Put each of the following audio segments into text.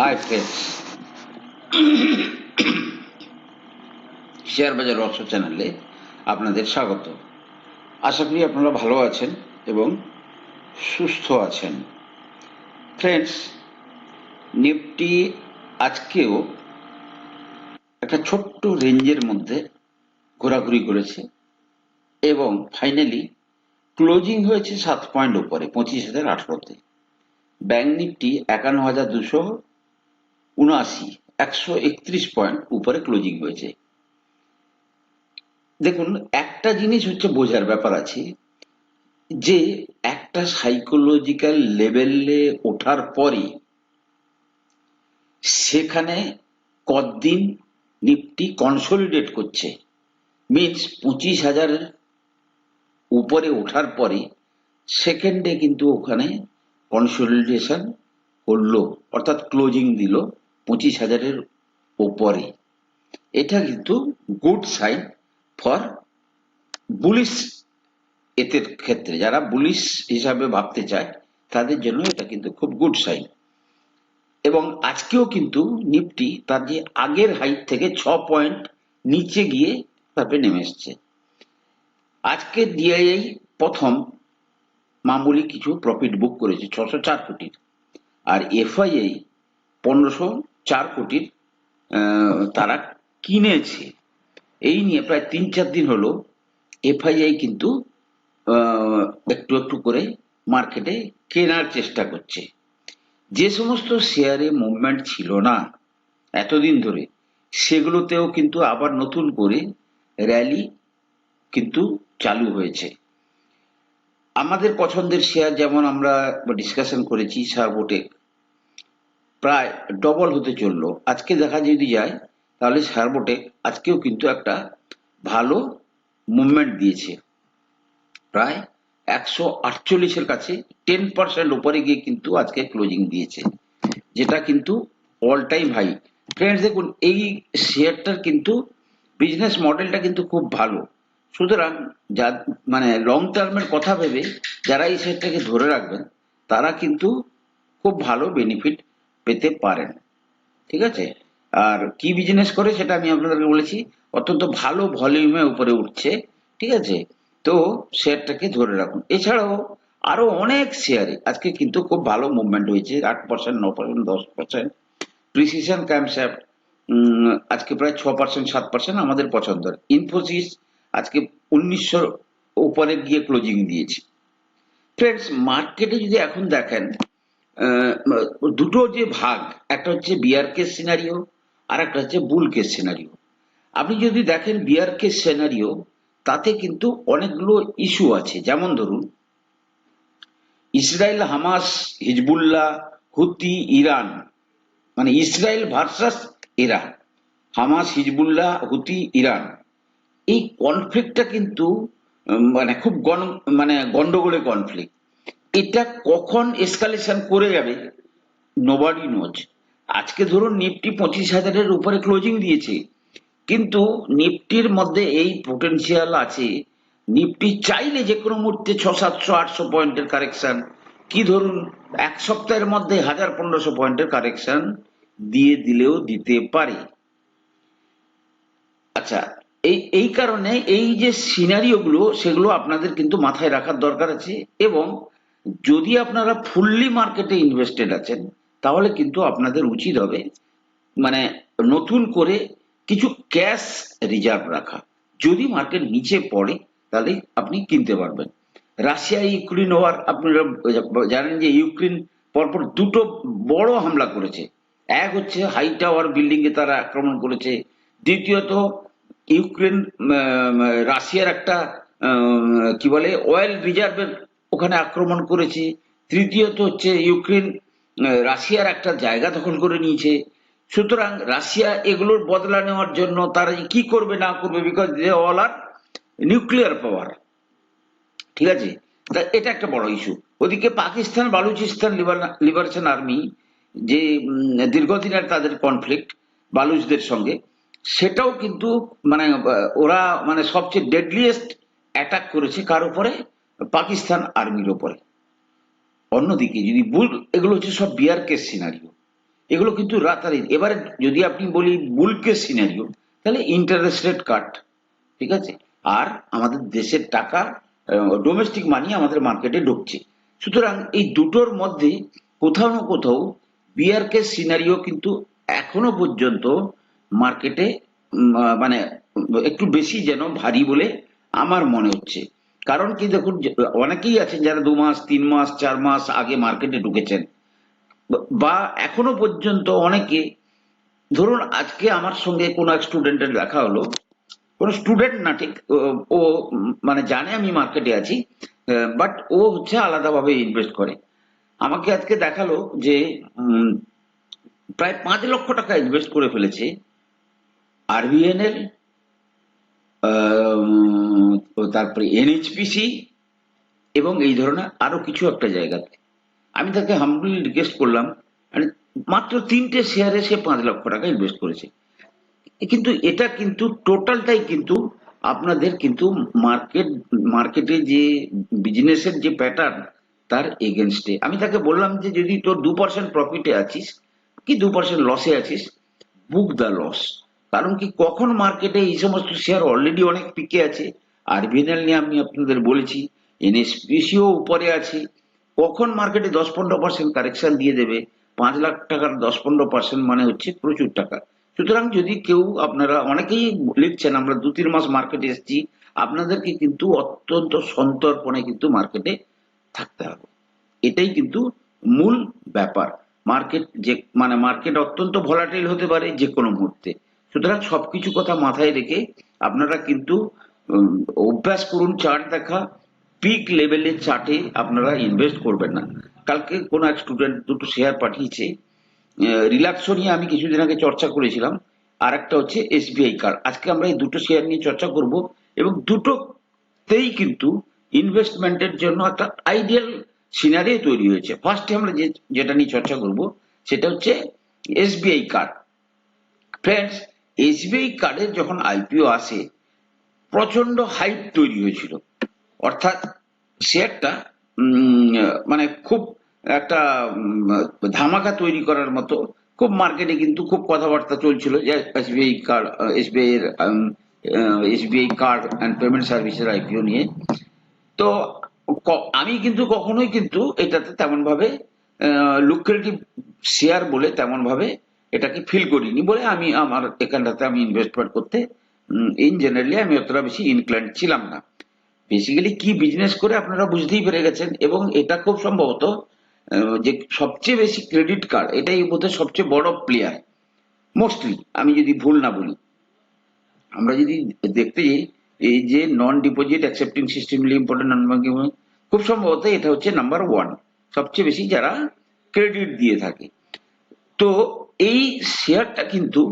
Hi friends share বাজার রহস্য চ্যানেলে আপনাদের স্বাগত। আশা করি আপনারা ভালো আছেন এবং সুস্থ আছেন। ফ্রেন্ডস নিফটি আজকেও একটা ছোট্ট রেঞ্জের মধ্যে ঘোরাঘুরি করেছে এবং ফাইনালি ক্লোজিং হয়েছে সাত পয়েন্ট উপরে, পঁচিশ হাজার আঠারোতে ব্যাংক নিফটি একান্ন হাজার দুশো উনআশি, একশো একত্রিশ পয়েন্ট উপরে ক্লোজিং হয়েছে। দেখুন, একটা জিনিস হচ্ছে বোঝার ব্যাপার আছে যে, একটা সাইকোলজিক্যাল লেভেলে ওঠার পরই সেখানে কতদিন নিফটি কনসলিডেট করছে। মিনস পঁচিশ হাজারের উপরে ওঠার পরে সেকেন্ডে কিন্তু ওখানে কনসলিডেশন করল, অর্থাৎ ক্লোজিং দিল। পঁচিশ হাজারের ওপরে এটা কিন্তু গুড সাইন ফর বুলিশ এতের ক্ষেত্রে। যারা বুলিশ হিসাবে ভাবতে চায়, তাদের জন্য এটা কিন্তু খুব গুড সাইন এবং আজকেও কিন্তু নিফটি তার যে আগের হাইট থেকে ছ পয়েন্ট নিচে গিয়ে তারপরে নেমে এসছে। আজকে ডিআইআই প্রথম মামুলি কিছু প্রফিট বুক করেছে, ছশো চার কোটির আর এফআইআই পনেরোশো চার কোটির তারা কিনেছে। এই নিয়ে প্রায় তিন চার দিন হলো এফআইআই কিন্তু একটু একটু করে মার্কেটে কেনার চেষ্টা করছে। যে সমস্ত শেয়ারে মুভমেন্ট ছিল না এতদিন ধরে, সেগুলোতেও কিন্তু আবার নতুন করে র্যালি কিন্তু চালু হয়েছে। আমাদের পছন্দের শেয়ার যেমন আমরা ডিসকাশন করেছি সার্বোটেক প্রায় ডবল হতে চলল। আজকে দেখা যদি যায়, তাহলে সার্বোটেক আজকেও কিন্তু একটা ভালো মুভমেন্ট দিয়েছে। প্রায় একশো আটচল্লিশের কাছে টেন পার্সেন্ট উপরে গিয়ে কিন্তু আজকে ক্লোজিং দিয়েছে, যেটা কিন্তু অল টাইম হাই ফ্রেন্ডস দেখুন, এই শেয়ারটার কিন্তু বিজনেস মডেলটা কিন্তু খুব ভালো। সুতরাং যা মানে লং টার্মের কথা ভেবে যারা এই শেয়ারটাকে ধরে রাখবেন, তারা কিন্তু খুব ভালো বেনিফিট পেতে পারেন। ঠিক আছে? আর কি বিজনেস করে সেটা আমি আপনাদেরকে বলেছি, অত্যন্ত ভালো ভলিউমে উপরে উঠছে। ঠিক আছে? তো শেয়ারটাকে ধরে রাখুন। এছাড়াও আরও অনেক শেয়ারে আজকে কিন্তু খুব ভালো মুভমেন্ট হয়েছে, আট পার্সেন্ট ন পার্সেন্ট দশ পার্সেন্ট প্রিসিশন ক্যাম্পস্যাপ আজকে প্রায় ছ পার্সেন্ট সাত পার্সেন্ট আমাদের পছন্দের। ইনফোসিস আজকে উনিশশো উপরে গিয়ে ক্লোজিং দিয়েছে। ফ্রেন্ডস মার্কেটে যদি এখন দেখেন দুটো যে ভাগ, একটা হচ্ছে বিয়ার কেস সিনারিও আর একটা হচ্ছে বুল কেস সিনারিও আপনি যদি দেখেন বিয়ার কেস সিনারিও তাতে কিন্তু অনেকগুলো ইস্যু আছে। যেমন ধরুন, Israel, Hamas, Hezbollah, Houthi, Iran মানে Israel versus Iran Hamas, Hezbollah, Houthi, Iran. এই কনফ্লিক্টটা কিন্তু মানে খুব গণ মানে গন্ডগোলে কনফ্লিক্ট এটা কখন এসকালেশন করে যাবে? নোবাডি নোজ আজকে ধরুন নিফটি পঁচিশ হাজারের উপরে ক্লোজিং দিয়েছে। কিন্তু নিফটির মধ্যে এই পোটেনশিয়াল আছে। নিফটি চাইলে যে কোনো মুহূর্তে ছ, সাতশো, আটশো পয়েন্টের কারেকশন কি ধরুন, এক সপ্তাহের মধ্যে হাজার পনেরোশো পয়েন্টের কারেকশন দিয়ে দিলেও দিতে পারে। আচ্ছা এই এই কারণে এই যে সিনারিও গুলো, সেগুলো আপনাদের কিন্তু মাথায় রাখার দরকার আছে। এবং যদি আপনারা ফুললি মার্কেটে ইনভেস্টেড আছেন, তাহলে কিন্তু আপনাদের উচিত হবে মানে নতুন করে কিছু ক্যাশ রিজার্ভ রাখা। যদি মার্কেট নিচে পড়ে, তাহলে আপনি কিনতে পারবেন। রাশিয়া ইউক্রেন হওয়ার আপনারা জানেন যে ইউক্রেন পরপর দুটো বড় হামলা করেছে। এক হচ্ছে হাই টাওয়ার বিল্ডিং এ তারা আক্রমণ করেছে। দ্বিতীয়ত ইউক্রেন রাশিয়ার একটা কি বলে অয়েল রিজার্ভের ওখানে আক্রমণ করেছে। তৃতীয়ত হচ্ছে ইউক্রেন রাশিয়ার একটা জায়গা দখল করে নিয়েছে। সুতরাং রাশিয়া এগুলোর বদলা নেওয়ার জন্য তারা কি করবে, না করবে because they all are nuclear power ঠিক আছে? তা এটা একটা বড় ইস্যু ওদিকে পাকিস্তান, বালুচিস্তান লিবারেশন আর্মি যে দীর্ঘদিনের তাদের কনফ্লিক্ট বালুচদের সঙ্গে, সেটাও কিন্তু মানে ওরা মানে সবচেয়ে ডেডলিয়েস্ট অ্যাটাক করেছে কার উপরে? পাকিস্তান আর্মির উপরে অন্যদিকে যদি বুল এগুলো হচ্ছে সব বিয়ার কেস সিনারিও এগুলো কিন্তু রাতারাতি। এবারে যদি আপনি বলি বুলকে সিনারিও তাহলে ইন্টারেস্ট রেট কাট ঠিক আছে? আর আমাদের দেশের টাকা ডোমেস্টিক মানি আমাদের মার্কেটে ঢুকছে। সুতরাং এই দুটোর মধ্যে কোথাও না কোথাও বিআরকে সিনারিও কিন্তু এখনও পর্যন্ত মার্কেটে মানে একটু বেশি যেন ভারী বলে আমার মনে হচ্ছে। কারণ কি দেখুন অনেকেই আছেন যারা দু মাস, তিন মাস, চার মাস আগে মার্কেটে ঢুকেছেন। বা- এখনও পর্যন্ত অনেকে, ধরুন আজকে আমার সঙ্গে কোনো এক স্টুডেন্টের দেখা হলো। কোনো স্টুডেন্ট না ঠিক, ও- মানে জানে আমি মার্কেটে আছি বাট ও হচ্ছে আলাদাভাবে ইনভেস্ট করে। আমাকে আজকে দেখাল যে প্রায় পাঁচ লক্ষ টাকা ইনভেস্ট করে ফেলেছে আরবিএন এর তারপরে এনএইচপিসি এবং এই ধরনের আরও কিছু একটা জায়গাতে। আমি তাকে হাম্বলি রিকোয়েস্ট করলাম মানে মাত্র তিনটে শেয়ারে সে পাঁচ লক্ষ টাকা ইনভেস্ট করেছে। কিন্তু এটা কিন্তু টোটালটাই কিন্তু আপনাদের কিন্তু মার্কেট মার্কেটে যে বিজনেসের যে প্যাটার্ন তার এগেনস্টে আমি তাকে বললাম যে, যদি তোর দু পার্সেন্ট প্রফিটে আছিস, কি দু পার্সেন্ট লসে আছিস? বুক দ্য লস কারণ কি, কখন মার্কেটে এই সমস্ত শেয়ার অলরেডি অনেক পিকে আছে? আর আরবিএনএল নিয়ে আমি আপনাদের বলেছি এনএসপিসিও উপরে আছে। কখন মার্কেটে দশ পনেরো পার্সেন্ট কারেকশন দিয়ে দেবে? পাঁচ লাখ টাকার দশ পনেরো পার্সেন্ট মানে হচ্ছে প্রচুর টাকা। সুতরাং যদি কেউ, আপনারা অনেকেই লিখছেন, আমরা দু তিন মাস মার্কেটে এসেছি, আপনাদেরকে কিন্তু অত্যন্ত সন্তর্পণে কিন্তু মার্কেটে থাকতে হবে। এটাই কিন্তু মূল ব্যাপার। মার্কেট যে মানে মার্কেট অত্যন্ত ভলাটাইল হতে পারে যে কোনো মুহূর্তে। সুতরাং সবকিছু কথা মাথায় রেখে আপনারা কিন্তু অভ্যাস করুন চার্ট দেখা পিক লেভেলের চার্টে আপনারা ইনভেস্ট করবেন না। কালকে কোনো এক স্টুডেন্ট দুটো শেয়ার পাঠিয়েছে। রিল্যাক্সো নিয়ে আমি কিছুদিন আগে চর্চা করেছিলাম। আর একটা হচ্ছে এসবিআই কার্ড আজকে আমরা এই দুটো শেয়ার নিয়ে চর্চা করব এবং দুটোতেই কিন্তু ইনভেস্টমেন্টের জন্য একটা আইডিয়াল সিনারি তৈরি হয়েছে। ফার্স্টে আমরা যে, যেটা নিয়ে চর্চা করব, সেটা হচ্ছে এসবিআই কার্ড ফ্রেন্ডস এসবিআই কার্ডের যখন আইপিও আসে প্রচণ্ড হাইপ তৈরি হয়েছিল। অর্থাৎ শেয়ারটা মানে খুব একটা ধামাকা তৈরি করার মতো, খুব মার্কেটে কিন্তু খুব কথাবার্তা চলছিল যে এসবিআই কার্ড, এসবিআই এর এসবিআই কার্ড অ্যান্ড পেমেন্ট সার্ভিসের আইপিও নিয়ে। তো আমি কিন্তু কখনোই কিন্তু এটাতে তেমন ভাবে লুক্রেটিভ শেয়ার বলে তেমন ভাবে এটাকে ফিল করিনি বলে আমি আমার এখানটাতে আমি ইনভেস্টমেন্ট করতে ইন জেনারেলি আমি অতটা বেশি ইনক্লাইন্ড ছিলাম না। বেসিক্যালি কি বিজনেস করে আপনারা বুঝতেই পেরে গেছেন এবং এটা খুব সম্ভবত যে সবচেয়ে বেশি ক্রেডিট কার্ড এটাই বোধহয় সবচেয়ে বড় প্লেয়ার মোস্টলি আমি যদি ভুল না বলি। আমরা যদি দেখতে যাই, এই যে non deposit accepting systemically important non banking খুব সম্ভবত এটা হচ্ছে নাম্বার ওয়ান সবচেয়ে বেশি যারা ক্রেডিট দিয়ে থাকে। তো এই শেয়ারটা কিন্তু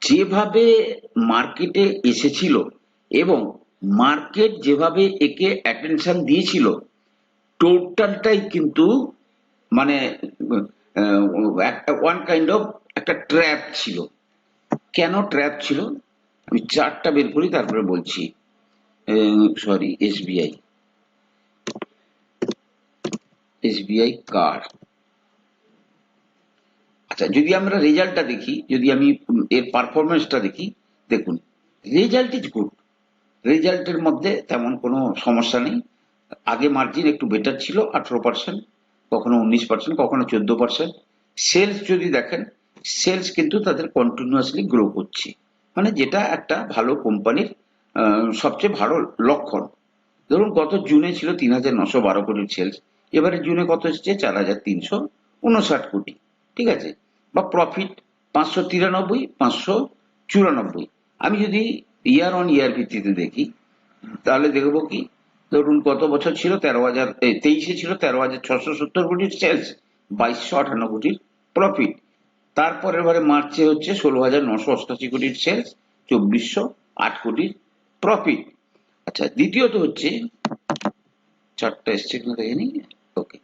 যেভাবে মার্কেটে এসেছিল এবং মার্কেট যেভাবে একে অ্যাটেনশন দিয়েছিল টোটালটাই কিন্তু মানে একটা ওয়ান কাইন্ড অফ একটা ট্র্যাপ ছিল। কেন ট্র্যাপ ছিল? আমি চারটা বের করি, তারপরে বলছি। সরি এসবিআই এসবিআই কার্ড আচ্ছা যদি আমরা রেজাল্টটা দেখি, যদি আমি এর পারফরমেন্সটা দেখি, দেখুন, রেজাল্ট ইজ গুড রেজাল্টের মধ্যে তেমন কোনো সমস্যা নেই। আগে মার্জিন একটু বেটার ছিল, আঠারো পার্সেন্ট কখনো উনিশ পার্সেন্ট কখনো চোদ্দ পার্সেন্ট সেলস যদি দেখেন সেলস কিন্তু তাদের কন্টিনিউয়াসলি গ্রো করছে। মানে যেটা একটা ভালো কোম্পানির সবচেয়ে ভালো লক্ষণ। ধরুন, গত জুনে ছিল তিন হাজার নশো বারো কোটির সেলস এবারে জুনে কত এসেছে? চার হাজার তিনশো উনষাট কোটি। ঠিক আছে? বা প্রফিট পাঁচশো তিরানব্বই, পাঁচশো চুরানব্বই। আমি যদি ইয়ার অন ইয়ার ভিত্তিতে দেখি, তাহলে দেখব কি, ধরুন গত বছর ছিল তেরো হাজার তেইশে ছিল তেরো হাজার ছশো সত্তর কোটির সেলস বাইশশো আটান্ন কোটির প্রফিট তারপরের বারে মার্চে হচ্ছে ষোলো হাজার নশো অষ্টাশি কোটির সেলস চব্বিশশো আট কোটির প্রফিট আচ্ছা দ্বিতীয়ত হচ্ছে চারটা এসছে কিনা দেখে ওকে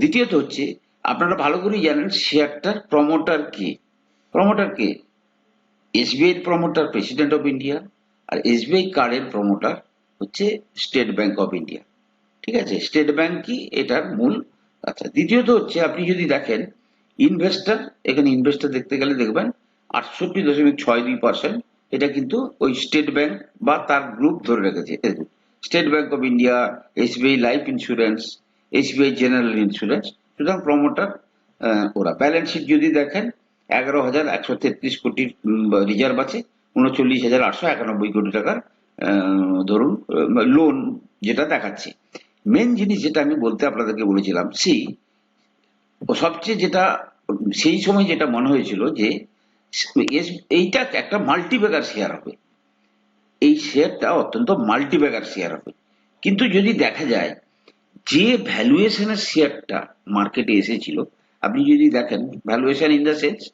দ্বিতীয়ত হচ্ছে, আপনারা ভালো করেই জানেন শেয়ারটার প্রমোটার কে। Promoter K? SBI promoter president of India R SBI কার্ডের প্রমোটার হচ্ছে স্টেট ব্যাংক অফ ইন্ডিয়া ঠিক আছে? স্টেট ব্যাংকই এটার মূল আচ্ছা দ্বিতীয়ত হচ্ছে আপনি যদি দেখেন ইনভেস্টার এখানে ইনভেস্টার দেখতে গেলে দেখবেন আটষট্টি দশমিক ছয় দুই পার্সেন্ট এটা কিন্তু ওই স্টেট ব্যাংক বা তার গ্রুপ ধরে রেখেছে। State bank of India SBI life insurance SBI general insurance সুতরাং প্রমোটার ওরা। ব্যালেন্স শিট যদি দেখেন, এগারো হাজার একশো তেত্রিশ কোটির রিজার্ভ আছে, উনচল্লিশ হাজার আটশো একানব্বই কোটি টাকার ধরুন লোন যেটা দেখাচ্ছে। মেন জিনিস যেটা আমি বলতে আপনাদেরকে বলেছিলাম সি সবচেয়ে যেটা, সেই সময় যেটা মনে হয়েছিল যে এইটা একটা মাল্টিব্যাগার শেয়ার হবে। এই শেয়ারটা অত্যন্ত মাল্টিব্যাগার শেয়ার হবে। কিন্তু যদি দেখা যায় যে ভ্যালুয়েশনের শেয়ারটা মার্কেটে এসেছিল, আপনি যদি দেখেন ভ্যালুয়েশন ইন দ্য সেন্স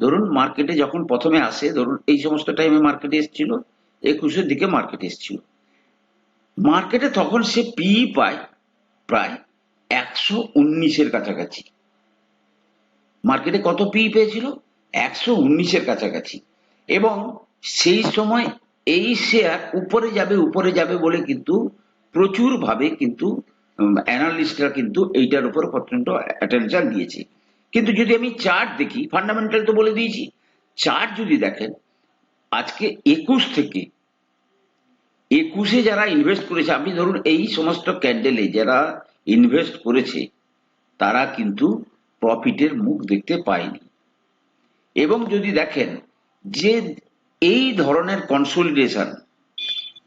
ধরুন মার্কেটে যখন প্রথমে আসে, ধরুন এই সমস্ত টাইমে মার্কেটে এসেছিল, একুশের দিকে মার্কেটে এসেছিল। মার্কেটে তখন সে পিই পায় প্রায় একশো উনিশের কাছাকাছি। মার্কেটে কত পি পেয়েছিল? একশো উনিশের কাছাকাছি। এবং সেই সময় এই শেয়ার উপরে যাবে উপরে যাবে বলে কিন্তু প্রচুর ভাবে কিন্তু অ্যানালিস্টরা কিন্তু এইটার উপর প্রচণ্ড অ্যাটেনশন দিয়েছে। কিন্তু যদি আমি চার্ট দেখি ফান্ডামেন্টাল তো বলে দিয়েছি চার্ট যদি দেখেন, আজকে একুশ থেকে, একুশে যারা ইনভেস্ট করেছে আপনি ধরুন এই সমস্ত ক্যান্ডেলে যারা ইনভেস্ট করেছে, তারা কিন্তু প্রফিটের মুখ দেখতে পায়নি। এবং যদি দেখেন যে এই ধরনের কনসোলিডেশন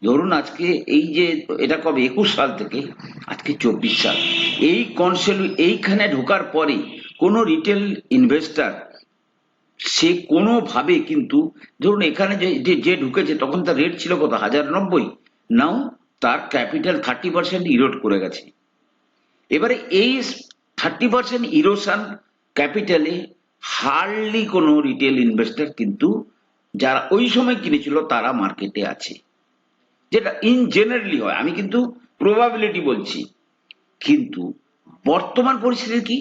ধরুন আজকে এই যে, এটা কবে, একুশ সাল থেকে, আজকে চব্বিশ সাল। এই কনসেল, এইখানে ঢোকার পরে কোনো রিটেল ইনভেস্টার সে কোনোভাবে কিন্তু, ধরুন এখানে যে, যে- ঢুকেছে, তখন তার রেট ছিল কত? হাজার নব্বই। নাও তার ক্যাপিটাল থার্টি পার্সেন্ট ইরোড করে গেছে। এবারে এই থার্টি পার্সেন্ট ইরোশন ক্যাপিটালে হার্ডলি কোনো রিটেল ইনভেস্টর কিন্তু, যারা ওই সময় কিনেছিল, তারা মার্কেটে আছে। যেটা ইন জেনারেলি হয়, আমি কিন্তু প্রবাবিলিটি বলছি। কিন্তু বর্তমান পরিস্থিতি কি?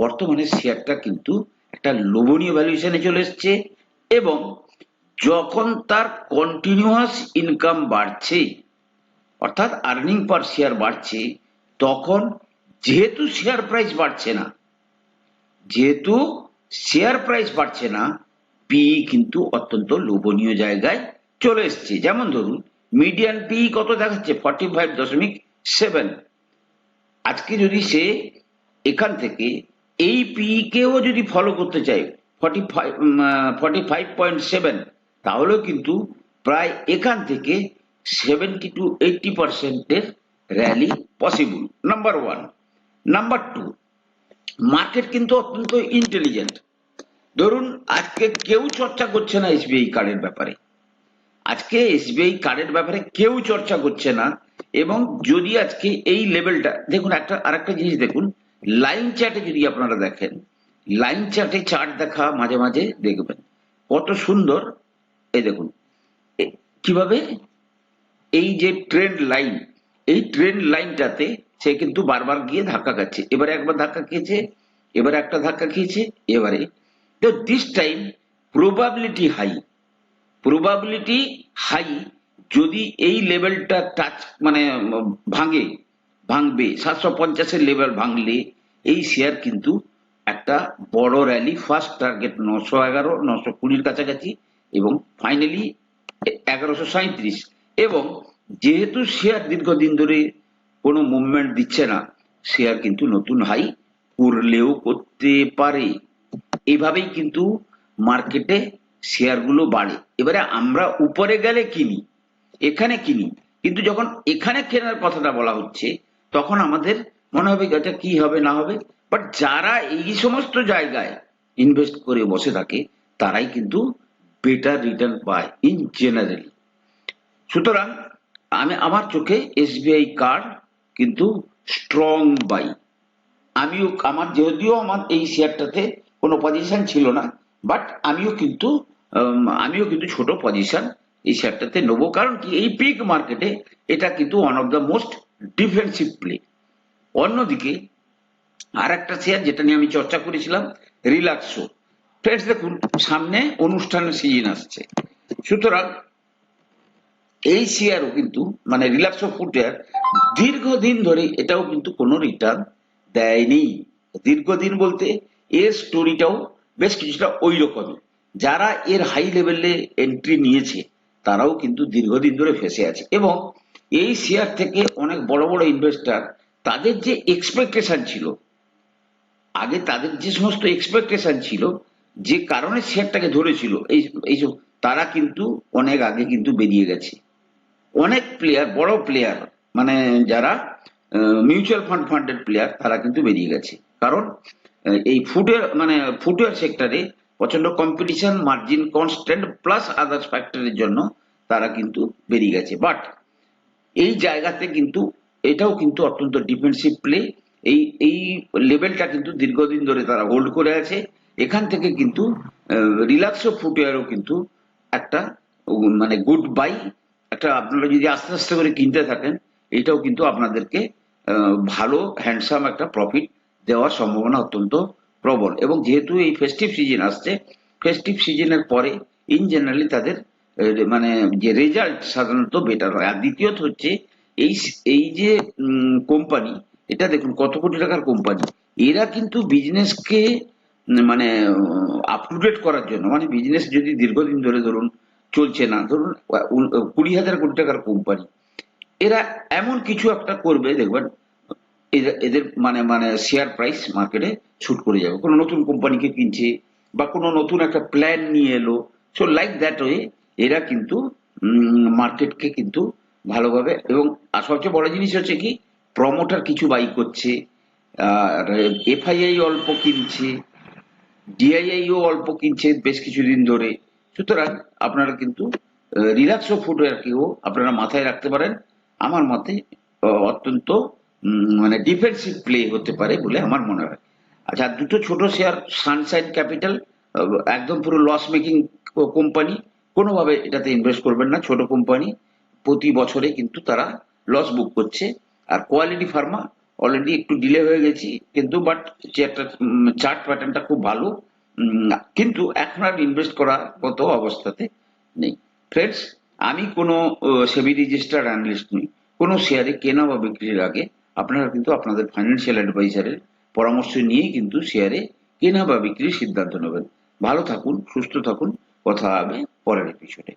বর্তমানে শেয়ারটা কিন্তু একটা লোভনীয় ভ্যালুয়েশনে চলে এসছে এবং যখন তার কন্টিনিউয়াস ইনকাম বাড়ছে, অর্থাৎ আর্নিং পার শেয়ার বাড়ছে, তখন যেহেতু শেয়ার প্রাইস বাড়ছে না, যেহেতু শেয়ার প্রাইস বাড়ছে না পি কিন্তু অত্যন্ত লোভনীয় জায়গায় চলে এসছে। যেমন ধরুন মিডিয়ান পি কত দেখাচ্ছে ফর্টি ফাইভ দশমিক সেভেন আজকে যদি সে এখান থেকে এই পি কেও যদি ফলো করতে চায় forty five forty five point seven তাহলেও কিন্তু প্রায় এখান থেকে সেভেন্টি টু এইটটি পার্সেন্টের rally possible number one number two market কিন্তু অত্যন্ত ইন্টেলিজেন্ট ধরুন, আজকে কেউ চর্চা করছে না এসবিআই কার্ডের ব্যাপারে। আজকে এসবিআই কার্ডের ব্যাপারে কেউ চর্চা করছে না এবং যদি আজকে এই লেভেলটা দেখুন একটা, আরেকটা জিনিস দেখুন লাইন চার্টে যদি আপনারা দেখেন লাইন চার্টে চার্ট দেখা মাঝে মাঝে দেখবেন। কত সুন্দর। এই দেখুন কীভাবে? এই যে ট্রেন্ড লাইন এই ট্রেন্ড লাইনটাতে সে কিন্তু বারবার গিয়ে ধাক্কা খাচ্ছে। এবারে একবার ধাক্কা খেয়েছে, এবারে একটা ধাক্কা খেয়েছে, এবারে। তো this time probability high probability high যদি এই লেভেলটা টাচ মানে ভাঙে, ভাঙবে, সাতশো পঞ্চাশের লেভেল ভাঙলে এই শেয়ার কিন্তু একটা বড় র্যালি ফার্স্ট টার্গেট নশো এগারো, নশো কুড়ির কাছাকাছি এবং ফাইনালি এগারোশো সাঁত্রিশ এবং যেহেতু শেয়ার দীর্ঘদিন ধরে কোনো মুভমেন্ট দিচ্ছে না শেয়ার কিন্তু নতুন হাই করলেও করতে পারে। এইভাবেই কিন্তু মার্কেটে শেয়ারগুলো বাড়ে। এবারে আমরা উপরে গেলে কিনি, এখানে কিনি, কিন্তু যখন এখানে কেনার কথাটা বলা হচ্ছে, তখন আমাদের মনে হবে এটা কি হবে, না হবে? বাট যারা এই সমস্ত জায়গায় ইনভেস্ট করে বসে থাকে, তারাই কিন্তু বেটার রিটার্ন পায় ইন জেনারেল সুতরাং আমি আমার চোখে এসবিআই কার্ড কিন্তু স্ট্রং বাই আমিও, আমার, যদিও আমার এই শেয়ারটাতে কোনো পজিশন ছিল না বাট আমিও কিন্তু আমিও কিন্তু ছোট পজিশন এই শেয়ারটাতে নেব। কারণ কি? এই পিক মার্কেটে এটা কিন্তু one of the most defensive play অন্যদিকে আর একটা শেয়ার যেটা নিয়ে আমি চর্চা করেছিলাম রিল্যাক্সো ফ্রেন্ডস দেখুন, সামনে অনুষ্ঠানের সিজন আসছে। সুতরাং এই শেয়ারও কিন্তু মানে রিল্যাক্সো ফুটওয়্যার দীর্ঘদিন ধরে এটাও কিন্তু কোনো রিটার্ন দেয়নি। দীর্ঘদিন বলতে এর স্টোরিটাও বেশ কিছুটা ওই রকমই। যারা এর হাই লেভেলে এন্ট্রি নিয়েছে, তারাও কিন্তু দীর্ঘদিন ধরে ফেসে আছে। এবং এই শেয়ার থেকে অনেক বড় বড় ইনভেস্টর তাদের যে এক্সপেকটেশন ছিল, আগে তাদের যে সমস্ত এক্সপেকটেশন ছিল, যে কারণে শেয়ারটাকে ধরেছিল, এই এইসব তারা কিন্তু অনেক আগে কিন্তু বেরিয়ে গেছে। অনেক প্লেয়ার বড় প্লেয়ার মানে যারা মিউচুয়াল ফান্ড ফান্ডেড প্লেয়ার তারা কিন্তু বেরিয়ে গেছে। কারণ এই ফুডওয়্যার মানে ফুডওয়্যার সেক্টরে প্রচণ্ড competition margin constant plus others ফ্যাক্টরের জন্য তারা কিন্তু বেরিয়ে গেছে। বাট এই জায়গাতে কিন্তু এটাও কিন্তু অত্যন্ত ডিফেন্সিভ প্লে এই এই লেভেলটা কিন্তু দীর্ঘদিন ধরে তারা হোল্ড করে আছে। এখান থেকে কিন্তু রিল্যাক্সো ফুটওয়্যারও কিন্তু একটা মানে গুড বাই একটা আপনারা যদি আস্তে আস্তে করে কিনতে থাকেন, এটাও কিন্তু আপনাদেরকে ভালো হ্যান্ডসাম একটা প্রফিট দেওয়ার সম্ভাবনা অত্যন্ত প্রবল। এবং যেহেতু এই ফেস্টিভ সিজন আসছে ফেস্টিভ সিজনের পরে ইন জেনারেলি তাদের মানে যে রেজাল্ট সাধারণত বেটার হয়। আর দ্বিতীয়ত হচ্ছে, এই এই যে কোম্পানি এটা দেখুন, কত কোটি টাকার কোম্পানি এরা কিন্তু বিজনেসকে মানে আপ টু ডেট করার জন্য মানে বিজনেস যদি দীর্ঘদিন ধরে ধরুন চলছে না, ধরুন কুড়ি হাজার কোটি টাকার কোম্পানি এরা এমন কিছু একটা করবে, দেখবেন এদের মানে মানে শেয়ার প্রাইস মার্কেটে শুট করে যাবে। কোনো নতুন কোম্পানিকে কিনছে বা কোনো নতুন একটা প্ল্যান নিয়ে এলো। সো লাইক দ্যাট ওয়ে এরা কিন্তু মার্কেটকে কিন্তু ভালোভাবে এবং আর সবচেয়ে বড় জিনিস হচ্ছে কি প্রমোটার কিছু বাই করছে এফআইআই অল্প কিনছে ডিআইআইও অল্প কিনছে বেশ কিছুদিন ধরে। সুতরাং আপনারা কিন্তু রিল্যাক্সো ফুটওয়্যারকেও আপনারা মাথায় রাখতে পারেন। আমার মতে অত্যন্ত মানে ডিফেন্সিভ প্লে হতে পারে বলে আমার মনে হয়। আচ্ছা দুটো ছোট শেয়ার সানসাইন ক্যাপিটাল একদম পুরো লস মেকিং কোম্পানি কোনোভাবে এটাতে ইনভেস্ট করবেন না, ছোট কোম্পানি প্রতি বছরে কিন্তু তারা লস বুক করছে। আর কোয়ালিটি ফার্মা অলরেডি একটু ডিলে হয়ে গেছি, কিন্তু বাট একটা চার্ট প্যাটার্নটা খুব ভালো। কিন্তু এখন আর ইনভেস্ট করার মতো অবস্থাতে নেই। ফ্রেন্ডস আমি কোনো সেবি রেজিস্টার্ড অ্যানালিস্ট নই। কোনো শেয়ারে কেনা বা বিক্রির আগে আপনারা কিন্তু আপনাদের ফাইন্যান্সিয়াল অ্যাডভাইজারের পরামর্শ নিয়েই কিন্তু শেয়ারে কেনা বা বিক্রির সিদ্ধান্ত নেবেন। ভালো থাকুন, সুস্থ থাকুন। কথা হবে পরের এপিসোডে